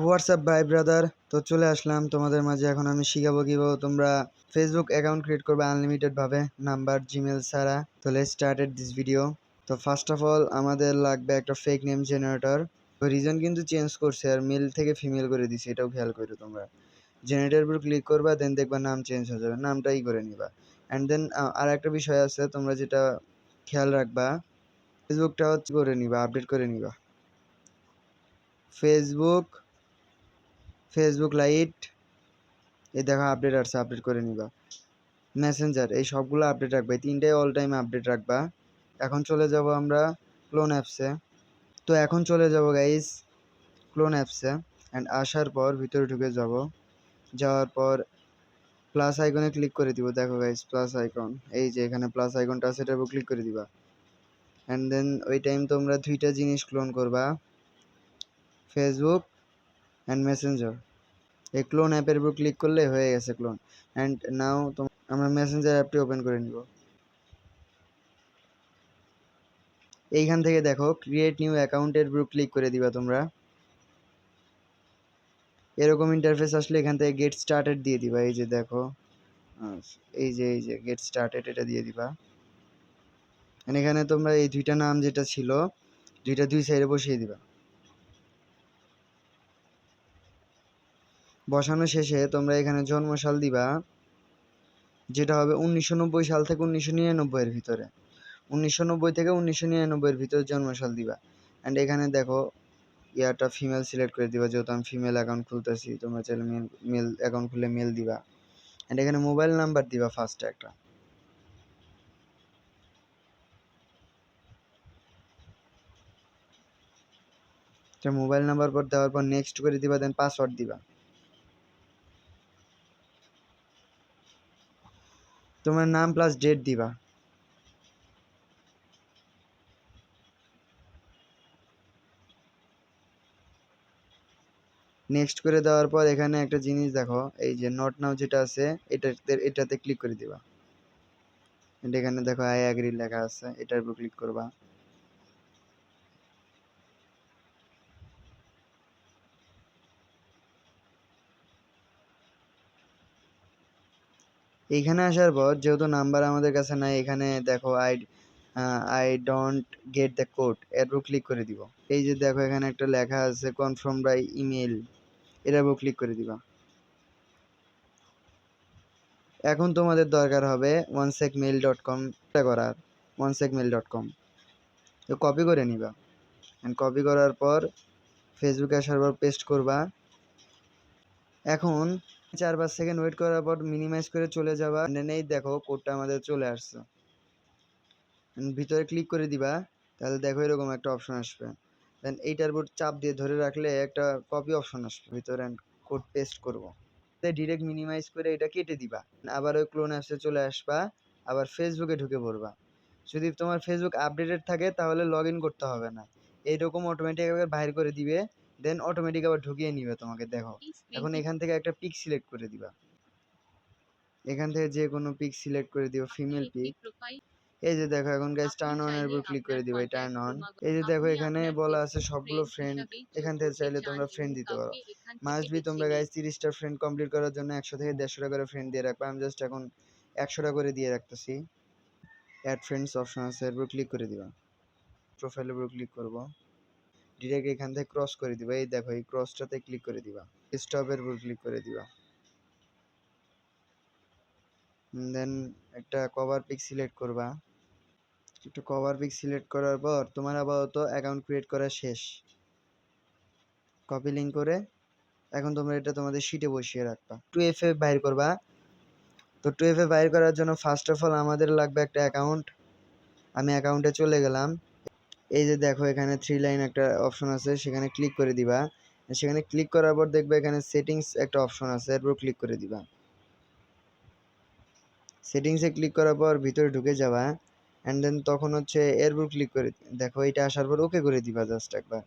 WhatsApp by brother তো চলে আসলাম তোমাদের মাঝে। এখন আমি শিখাবো কীভাবে তোমরা ফেসবুক অ্যাকাউন্ট ক্রিয়েট করবে আনলিমিটেড ভাবে নাম্বার জিমেল ছাড়া। তো লেট স্টার্টেড দিস ভিডিও তো ফার্স্ট অফ অল আমাদের লাগবে একটা ফেক নেম জেনারেটর তো রিজন কিন্তু চেঞ্জ করছে আর মেল থেকে ফিমেল করে দিছে, এটাও খেয়াল করো তোমরা। জেনারেটর উপর ক্লিক করবা দেন দেখবা নাম চেঞ্জ হয়ে যাবে, নামটাই করে নিবা। অ্যান্ড দেন আর একটা বিষয় আছে, তোমরা যেটা খেয়াল রাখবা ফেসবুকটা হচ্ছে করে নিবা আপডেট করে নিবা। ফেসবুক ফেসবুক লাইট এই দেখা আপডেট আসছে আপডেট করে নিবা। মেসেঞ্জার এই সবগুলো আপডেট রাখবা। এই তিনটাই অল টাইম আপডেট রাখবা। এখন চলে যাব আমরা ক্লোন অ্যাপসে তো এখন চলে যাব গাইস ক্লোন অ্যাপসে অ্যান্ড আসার পর ভিতরে ঢুকে যাব। যাওয়ার পর প্লাস আইকনে ক্লিক করে দিব। দেখো গাইস প্লাস আইকন এই যে এখানে প্লাস আইকনটা আছে এটার উপর ক্লিক করে দিবা। অ্যান্ড দেন ওই টাইম তোমরা দুইটা জিনিস ক্লোন করবা। ফেসবুক অ্যান্ড মেসেঞ্জার এই ক্লোন অ্যাপের উপর ক্লিক করলে হয়ে গেছে ক্লোন অ্যান্ড নাও আমরা মেসেঞ্জার অ্যাপটি ওপেন করে নিব। এইখান থেকে দেখো ক্রিয়েট নিউ অ্যাকাউন্টের উপর ক্লিক করে দিবা তোমরা। এরকম ইন্টারফেস আসলে এখান থেকে গেট স্টার্টেড দিয়ে দিবা। এই যে দেখো এই যে এই যে গেট স্টার্টেড এটা দিয়ে দিবা। এখানে তোমরা এই দুইটা নাম যেটা ছিল, দুইটা দুই সাইডে বসিয়ে দিবা। বসানো শেষে তোমরা এখানে জন্মসাল দিবা, যেটা হবে উনিশশো নব্বই সাল থেকে উনিশশো নিরানব্বইয়ের ভিতরে। উনিশশো নব্বই থেকে উনিশশো নিরানব্বইয়ের ভিতরে জন্মসাল দিবা। অ্যান্ড এখানে দেখো, ইয়াটা ফিমেল সিলেক্ট করে দিবা, যেহেতু আমি ফিমেল অ্যাকাউন্ট খুলতেছি, তোমরা চাইলে মেল মেল অ্যাকাউন্ট খুলে মেল দিবা। অ্যান্ড এখানে মোবাইল নাম্বার দিবা ফার্স্টে একটা। মোবাইল নাম্বার পর দেওয়ার পর নেক্সট করে দিবা দেন পাসওয়ার্ড দিবা। তোমার নাম প্লাস ডেট দিবা। নেক্সট করে দেওয়ার পর এখানে একটা জিনিস দেখো, এই যে নট নাও যেটা আছে, এটাতে এটাতে ক্লিক করে দিবা। এখানে দেখো আই অ্যাগ্রি লেখা আছে, এটার উপর ক্লিক করবা। এইখানে আসার পর যেহেতু নাম্বার আমাদের কাছে নাই, এখানে দেখো I I don't get the code এর উপর ক্লিক করে দিব। এই যে দেখো এখানে একটা লেখা আছে কনফার্ম বাই ইমেল এটার উপর ক্লিক করে দিবা। এখন তোমাদের দরকার হবে ওয়ানসেক মেল ডট কম করার ওয়ানসেক মেল ডট কম তো কপি করে নিবা। কপি করার পর ফেসবুকে আসার পর পেস্ট করবা। এখন চার পাঁচ সেকেন্ড ওয়েট করার পর মিনিমাইজ করে চলে যাবা। নেই দেখো কোডটা আমাদের চলে আসছে। ভিতরে ক্লিক করে দিবা, তাহলে দেখো এরকম একটা অপশন আসবে। দেন এইটার উপর চাপ দিয়ে ধরে রাখলে একটা কপি অপশন আসবে। ভিতরে কোড পেস্ট করব। করব ডিরেক্ট মিনিমাইজ করে এটা কেটে দিবা। আবার ওই ক্লোন অ্যাপসে চলে আসবা, আবার ফেসবুকে ঢুকে পড়বা। যদি তোমার ফেসবুক আপডেটেড থাকে, তাহলে লগ করতে হবে না। এইরকম অটোমেটিক বাইর করে দিবে। দেন অটোমেটিক আবার ঢুকিয়ে নিবে তোমাকে দেখো। এখন এখান থেকে একটা পিক সিলেক্ট করে দিবা। এখান থেকে যে কোনো পিক সিলেক্ট করে দিও ফিমেল পিক এই যে দেখো এখন গাইস টার্ন অন এর উপর ক্লিক করে দিবা টার্ন অন এই যে দেখো এখানে বলা আছে সবগুলো ফ্রেন্ড এখান থেকে চাইলে তোমরা ফ্রেন্ড দিতে পারো। মাস্ট বি তোমরা গাইস তিরিশটা ফ্রেন্ড কমপ্লিট করার জন্য একশো থেকে দেড়শো টাকা করে ফ্রেন্ড দিয়ে রাখবা। আমি জাস্ট এখন একশো টাকা করে দিয়ে রাখতেছি। অ্যাড ফ্রেন্ডস অপশন আছে এর উপর ক্লিক করে দিবা। প্রোফাইলের উপর ক্লিক করব। ডিরেক্ট এখান থেকে ক্রস করে দিবা। এই দেখো, এই ক্রসটাতে ক্লিক করে দিবা। স্টপের উপর ক্লিক করে দিবা। দেন একটা কভার পিক সিলেক্ট করবা। একটু কভার পিক সিলেক্ট করার পর তোমার আপাতত অ্যাকাউন্ট ক্রিয়েট করা শেষ। কপি লিঙ্ক করে এখন তোমরা এটা তোমাদের শিটে বসিয়ে রাখবা। টু এফ এ বাইর করবা। তো টু এফ এ বাইর করার জন্য ফার্স্ট অফ অল আমাদের লাগবে একটা অ্যাকাউন্ট আমি অ্যাকাউন্টে চলে গেলাম। এই যে দেখো এখানে থ্রি লাইন একটা অপশন আছে, সেখানে ক্লিক করে দিবা। সেখানে ক্লিক করার পর দেখবে এখানে সেটিংস একটা অপশন আছে, এরপর ক্লিক করে দিবা। সেটিংসে ক্লিক করার পর ভিতরে ঢুকে যাবা অ্যান্ড দেন তখন হচ্ছে এরপর ক্লিক করে, দেখো এটা আসার পর ওকে করে দিবা জাস্ট একবার।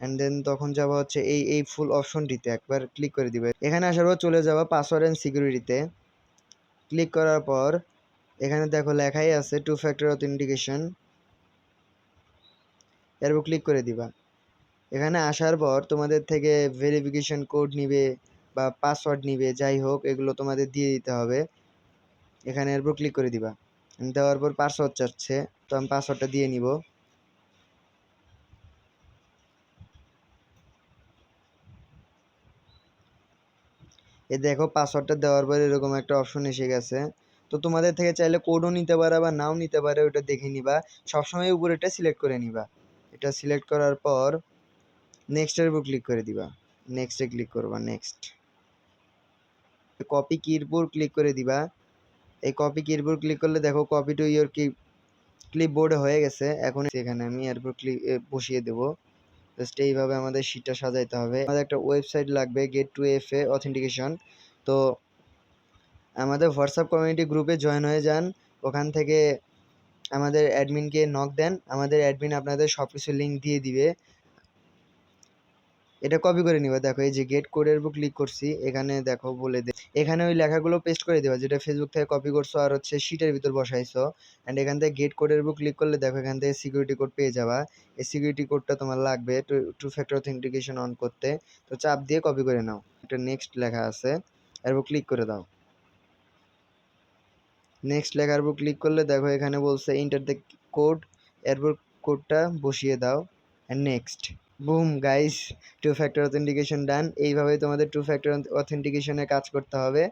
অ্যান্ড দেন তখন যাবা হচ্ছে এই এই ফুল অপশনটিতে একবার ক্লিক করে দিবে। এখানে আসার পর চলে যাবা পাসওয়ার্ড অ্যান্ড সিকিউরিটিতে ক্লিক করার পর এখানে দেখো লেখাই আছে টু ফ্যাক্টর অথেন্টিকেশন এর উপর ক্লিক করে দিবা। এখানে আসার পর তোমাদের থেকে ভেরিফিকেশন কোড নিবে বা পাসওয়ার্ড নিবে, যাই হোক, এগুলো তোমাদের দিয়ে দিতে হবে। এখানে এরপর ক্লিক করে দিবা। দেওয়ার পর পাসওয়ার্ড চাচ্ছে, তো আমি পাসওয়ার্ডটা দিয়ে নিব। এ দেখো পাসওয়ার্ডটা দেওয়ার পর এরকম একটা অপশন এসে গেছে। তো তোমাদের থেকে চাইলে কোডও নিতে পারে বা নাও নিতে পারে ওটা দেখে নিবা। সবসময় উপরেটা সিলেক্ট করে নিবা। এটা সিলেক্ট করার পর নেক্সটের উপর ক্লিক করে দিবা। নেক্সটে ক্লিক করবা নেক্সট কপি কির উপর ক্লিক করে দিবা। এই কপি কির উপর ক্লিক করলে দেখো কপি টু ইয়োর কি ক্লিপ বোর্ডে হয়ে গেছে। এখন এখানে আমি এরপর ক্লিক বসিয়ে দেবো। জাস্ট এইভাবে আমাদের শিটটা সাজাইতে হবে। আমাদের একটা ওয়েবসাইট লাগবে get two F A authentication তো আমাদের হোয়াটসঅ্যাপ কমিউনিটি গ্রুপে জয়েন হয়ে যান। ওখান থেকে আমাদের অ্যাডমিনকে নক দেন। আমাদের অ্যাডমিন আপনাদের সব কিছু লিঙ্ক দিয়ে দিবে। এটা কপি করে নিবা। দেখো, এই যে গেট কোডের উপর ক্লিক করছি, এখানে দেখো বলে দে এখানে ওই লেখাগুলো পেস্ট করে দেবা, যেটা ফেসবুক থেকে কপি করছ আর হচ্ছে শিটের ভিতর বসাইছো। অ্যান্ড এখান থেকে গেট কোডের উপর ক্লিক করলে দেখো, এখান থেকে সিকিউরিটি কোড পেয়ে যাবা। এই সিকিউরিটি কোডটা তোমার লাগবে টু ফ্যাক্টর অথেন্টিকেশন অন করতে। তো চাপ দিয়ে কপি করে নাও। একটা নেক্সট লেখা আছে। এরপর ক্লিক করে দাও। নেক্সট লেখার উপর ক্লিক করলে দেখো এখানে বলছে ইন্টার দ্য কোড এরপর কোডটা বসিয়ে দাও। And next boom guys two factor authentication done এইভাবেই তোমাদের টু ফ্যাক্টর অথেন্টিকেশনে কাজ করতে হবে।